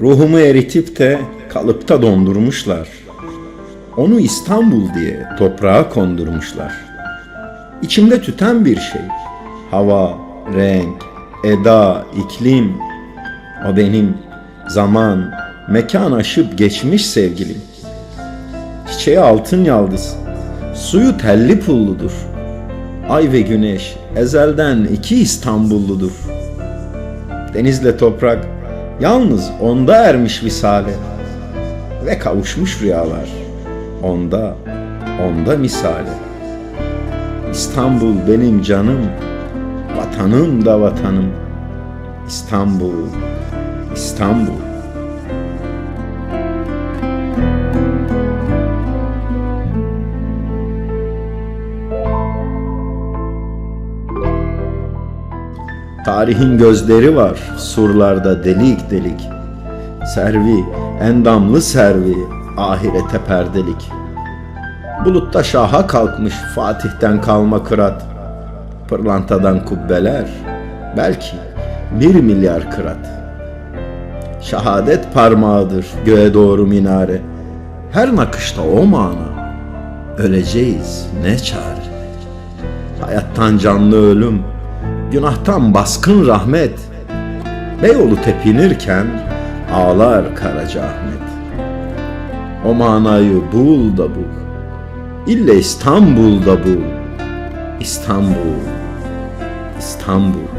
Ruhumu eritip de kalıpta dondurmuşlar. Onu İstanbul diye toprağa kondurmuşlar. İçimde tüten bir şey. Hava, renk, eda, iklim. O benim zaman, mekan aşıp geçmiş sevgilim. Çiçeği altın yaldız, suyu telli pulludur. Ay ve güneş ezelden iki İstanbulludur. Denizle toprak yalnız onda ermiş visale ve kavuşmuş rüyalar onda, onda misale. İstanbul benim canım, vatanım da vatanım. İstanbul, İstanbul. Tarihin gözleri var surlarda delik delik. Servi, endamlı servi, ahirete perdelik. Bulutta şaha kalkmış Fatih'ten kalma kırat. Pırlantadan kubbeler, belki bir milyar kırat. Şehadet parmağıdır göğe doğru minare. Her nakışta o mana. Öleceğiz ne çare. Hayattan canlı ölüm, günahtan baskın rahmet. Beyoğlu tepinirken ağlar Karaca Ahmet. O manayı bul da bul. İlle İstanbul'da bul. İstanbul, İstanbul.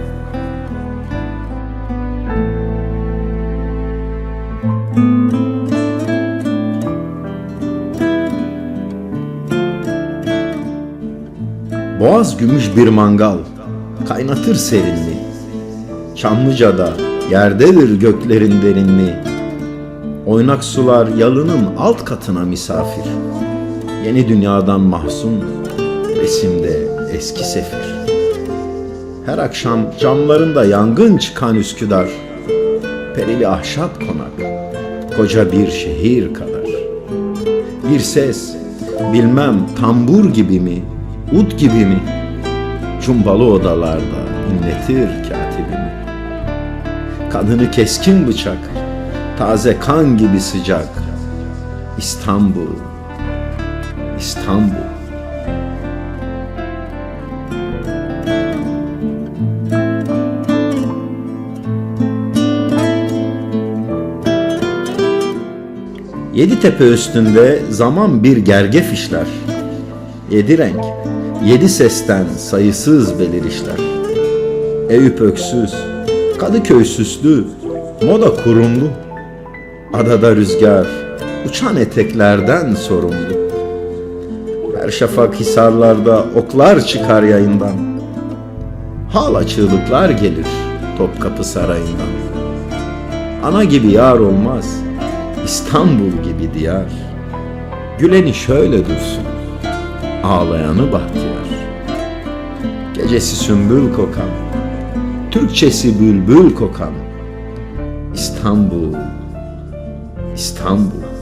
Boğaz gümüş bir mangal, kaynatır serinliği. Çamlıca'da yerdedir göklerin derinliği. Oynak sular yalının alt katına misafir. Yeni dünyadan mahzun, resimde eski sefir. Her akşam camlarında yangın çıkan Üsküdar. Perili ahşap konak, koca bir şehir kadar. Bir ses, bilmem tambur gibi mi, ud gibi mi? Cumbalı odalarda inletir katibimi. Kadını keskin bıçak, taze kan gibi sıcak. İstanbul, İstanbul. Yedi tepe üstünde zaman bir gergef işler. Yedi renk, yedi sesten sayısız belirişler. Eyüp öksüz, Kadıköy süslü, moda kurumlu. Adada rüzgar, uçan eteklerden sorumlu. Her şafak hisarlarda oklar çıkar yayından. Hala çığlıklar gelir Topkapı Sarayı'ndan. Ana gibi yar olmaz, İstanbul gibi diyar. Güleni şöyle dursun, ağlayanı bahtiyar. Gecesi sümbül kokan, Türkçesi bülbül kokan. İstanbul, İstanbul.